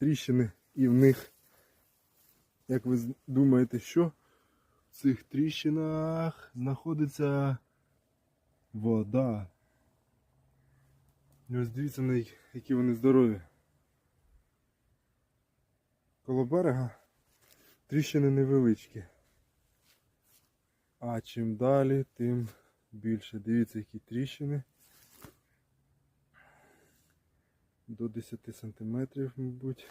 тріщини і в них, як ви думаєте, що в цих тріщинах знаходиться вода. Ось дивіться, на які вони здорові. Коло берега тріщини невеличкі. А чим далі, тим більше. Дивіться, які тріщини. До 10 сантиметрів, мабуть.